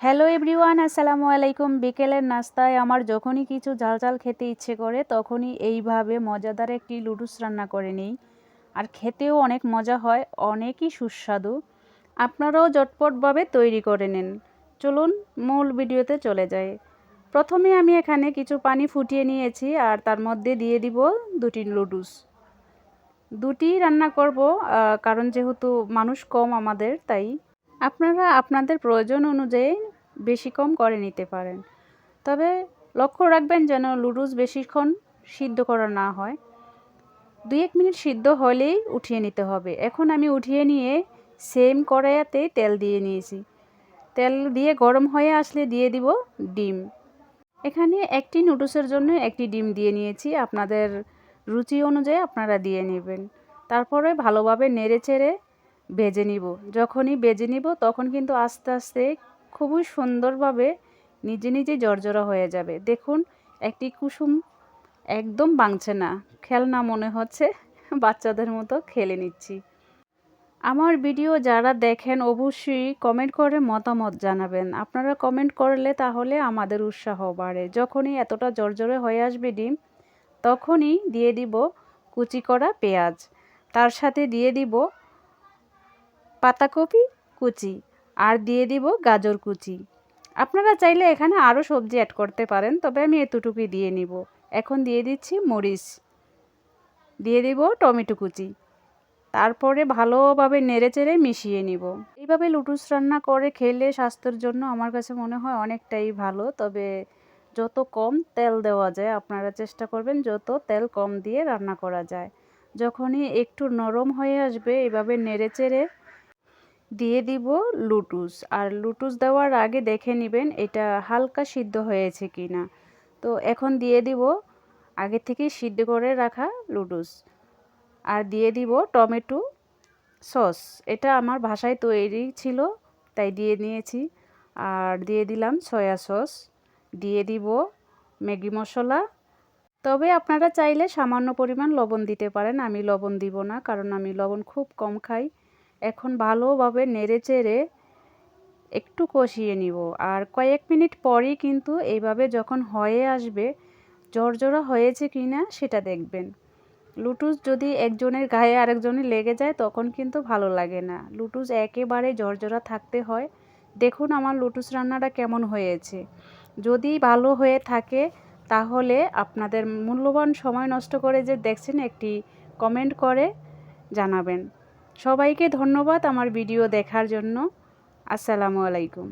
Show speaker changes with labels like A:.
A: Hello everyone আসসালামু আলাইকুম। বিকেলের নাস্তায় আমার যখনই কিছু ঝাল ঝাল খেতে ইচ্ছে করে, তখনই এইভাবে মজাদার একটি লুডুস রান্না করে নিই। আর খেতেও অনেক মজা হয়, অনেকই সুস্বাদু। আপনারাও জটপটভাবে তৈরি করে নেন। চলুন, মূল ভিডিওতে চলে যাই। প্রথমে আমি এখানে কিছু পানি ফুটিয়ে নিয়েছি আর তার মধ্যে দিয়ে দিব দুটি লুডুস। দুটি রান্না করব কারণ যেহেতু মানুষ কম আমাদের, তাই আপনারা আপনাদের প্রয়োজন অনুযায়ী বেশি কম করে নিতে পারেন। তবে লক্ষ্য রাখবেন যেন লুডুস বেশিক্ষণ সিদ্ধ করা না হয়। দুই এক মিনিট সিদ্ধ হলেই উঠিয়ে নিতে হবে। এখন আমি উঠিয়ে নিয়ে সেম কড়াইয়াতে তেল দিয়ে নিয়েছি। তেল দিয়ে গরম হয়ে আসলে দিয়ে দিব ডিম। এখানে একটি নুডলসের জন্য একটি ডিম দিয়ে নিয়েছি। আপনাদের রুচি অনুযায়ী আপনারা দিয়ে নেবেন। তারপরে ভালোভাবে নেড়ে চেড়ে ভেজে নিব। যখনই ভেজে নিব, তখন কিন্তু আস্তে আস্তে খুবই সুন্দরভাবে নিজে নিজে জর্জরা হয়ে যাবে। দেখুন, একটি কুসুম একদম বাংছে না। খেলনা মনে হচ্ছে বাচ্চাদের মতো খেলে নিচ্ছি। আমার ভিডিও যারা দেখেন, অবশ্যই কমেন্ট করে মতামত জানাবেন। আপনারা কমেন্ট করলে তাহলে আমাদের উৎসাহ বাড়ে। যখনই এতটা জর্জরে হয়ে আসবে ডিম, তখনই দিয়ে দিব কুচি করা পেঁয়াজ। তার সাথে দিয়ে দিব পাতাকপি, কুচি, আর দিয়ে দিব গাজর কুচি। আপনারা চাইলে এখানে আরও সবজি অ্যাড করতে পারেন, তবে আমি এতটুকুই দিয়ে নিব। এখন দিয়ে দিচ্ছি মরিচ। দিয়ে দিব টমেটো কুচি। তারপরে ভালোভাবে নেড়ে চেড়ে মিশিয়ে নিব। এইভাবে লুটুস রান্না করে খেলে স্বাস্থ্যের জন্য আমার কাছে মনে হয় অনেকটাই ভালো, তবে যত কম তেল দেওয়া যায়, আপনারা চেষ্টা করবেন যত তেল কম দিয়ে রান্না করা যায়। যখনই একটু নরম হয়ে আসবে এভাবে নেড়ে চেড়ে দিয়ে দিব লুটুস। আর লুটুস দেওয়ার আগে দেখে নেবেন এটা হালকা সিদ্ধ হয়েছে কি না তো এখন দিয়ে দিব আগে থেকে সিদ্ধ করে রাখা লুটুস। আর দিয়ে দিব টমেটো সস। এটা আমার ভাষায় তৈরি ছিল, তাই দিয়ে নিয়েছি। আর দিয়ে দিলাম সয়া সস। দিয়ে দিব ম্যাগি মশলা। তবে আপনারা চাইলে সামান্য পরিমাণ লবণ দিতে পারেন। আমি লবণ দিব না, কারণ আমি লবণ খুব কম খাই। এখন ভালোভাবে নেড়ে চেড়ে একটু কষিয়ে নিব। আর কয়েক মিনিট পরেই কিন্তু এইভাবে যখন হয়ে আসবে জর্জরা হয়েছে কি না সেটা দেখবেন। লুটুস যদি একজনের গায়ে আরেকজনের লেগে যায় তখন কিন্তু ভালো লাগে না। লুটুস একেবারে জর্জরা থাকতে হয়। দেখুন আমার লুটুস রান্নাটা কেমন হয়েছে। যদি ভালো হয়ে থাকে তাহলে আপনাদের মূল্যবান সময় নষ্ট করে যে দেখছেন একটি কমেন্ট করে জানাবেন। সবাইকে ধন্যবাদ আমার ভিডিও দেখার জন্য। আসসালামু আলাইকুম।